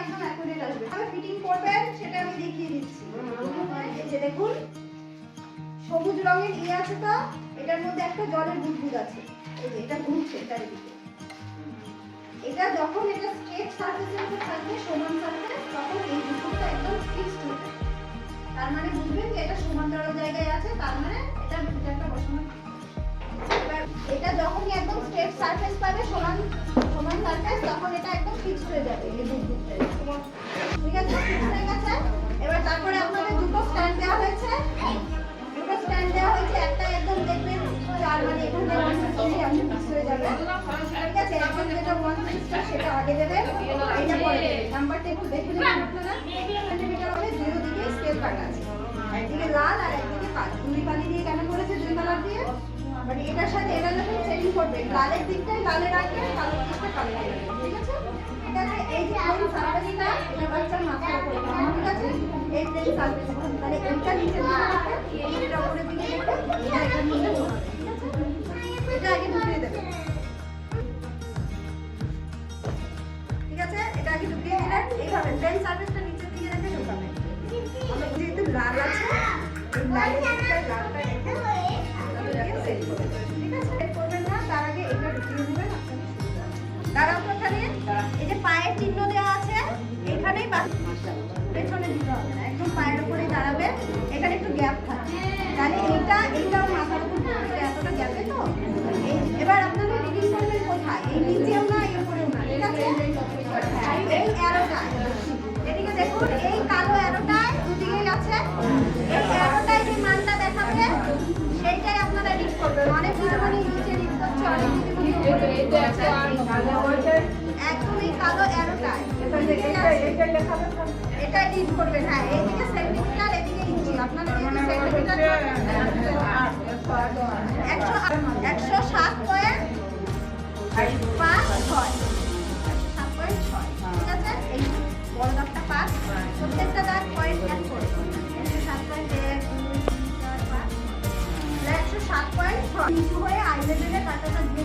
একদম অ্যাকুরেট আসবে তবে ফিটিং করবেন, সেটা আমি দেখিয়ে দিচ্ছি। এই যে দেখুন, সবুজ রঙের ইয়ে আছে তো, এটার মধ্যে একটা জলের বুদবুদ আছে। এই যে, এটা ঘুরছে চারিদিকে। এটা যখন এটা স্ট্রেট সারফেসের উপর থাকবে, সমান সারফেস তখন এই বুদবুদটা একদম ফিক্সড হয়ে যাবে। তার মানে বুঝবেন যে এটা সমান্তরাল জায়গায় আছে, তার মানে এটা একটা বসানো। এটা যখনই একদম স্ট্রেট সারফেস পাবে, সমান সমান সারফেস তখন এটা একদম ফিক্সড হয়ে যাবে, এই বুদবুদটা ঠিক আছে? ফিক্সড হয়ে গেছে। এবার তারপরে আপনাদের দুটো স্ট্যান্ড দেওয়া হয়েছে। দুটো স্ট্যান্ড দেওয়া হয়েছে একটা একদম দেখবেন, চার মানে এখানে আপনি ফিক্স হয়ে যাবে ঠিক আছে? এখন যেটা ওয়ান সিক্সটি সেটা আগে দেবেন এটা পরে দেবেন নাম্বারটা একটু দেখে নেবেন আপনারা। সেন্টিমিটার হবে দুই দিকে স্কেল কাটা আছে। একদিকে লাল আর একদিকে কালো দুই কালি দিয়ে কেন করেছে? দুই কালার দিয়ে। মানে এটার সাথে করবেন লালের দিকটাই লালে রাখবেন কালো দিকটা কালো রাখবেন ঠিক আছে? ঠিক এই যে প্লেন সারফেসটা এটা বাচ্চার মাথার উপরে ঠিক আছে? এই প্লেন সারফেস তাহলে এইটা নিচে দিকে এটা এটা আগে ঠিক আছে? এটা আগে ঢুকিয়ে দিলেন এইভাবে প্লেন সারফেসটা নিচের দিকে রেখে ঢোকাবেন আমার যেহেতু লাল আছে লালের লালটা রেখে সেট করে একদম পায়ের উপরেই দাঁড়াবে। এখানে একটু গ্যাপ থাকে। তাহলে এইটা এইটা উপর এতটা গ্যাপে কোথায়? এই হ্যাঁ, দেখুন এই কালো অ্যারোটায় দুদিকেই আছে এই অ্যারোটায় যে মানটা সেইটাই আপনারা রিড অনেক দিদিমণি উপরে। একদম এই কালো অ্যারোটায় দুদিকেই আছে। এটা ডিড করবেন হ্যাঁ এইদিকে সেন্টিমিটার এদিকে ইঞ্চি আপনাদের কিন্তু সেন্টিমিটার একশো একশো সাত পয়েন্ট পাঁচ ছয়। একশো সাত পয়েন্ট ছয় ঠিক আছে? এই বড় দাগটা পাঁচ প্রত্যেকটা দাগ পয়েন্ট এক সাত পয়েন্ট এক চার পাঁচ। একশো সাত পয়েন্ট ছয়। হয়ে আইলেভেলে কাটাটা দিয়ে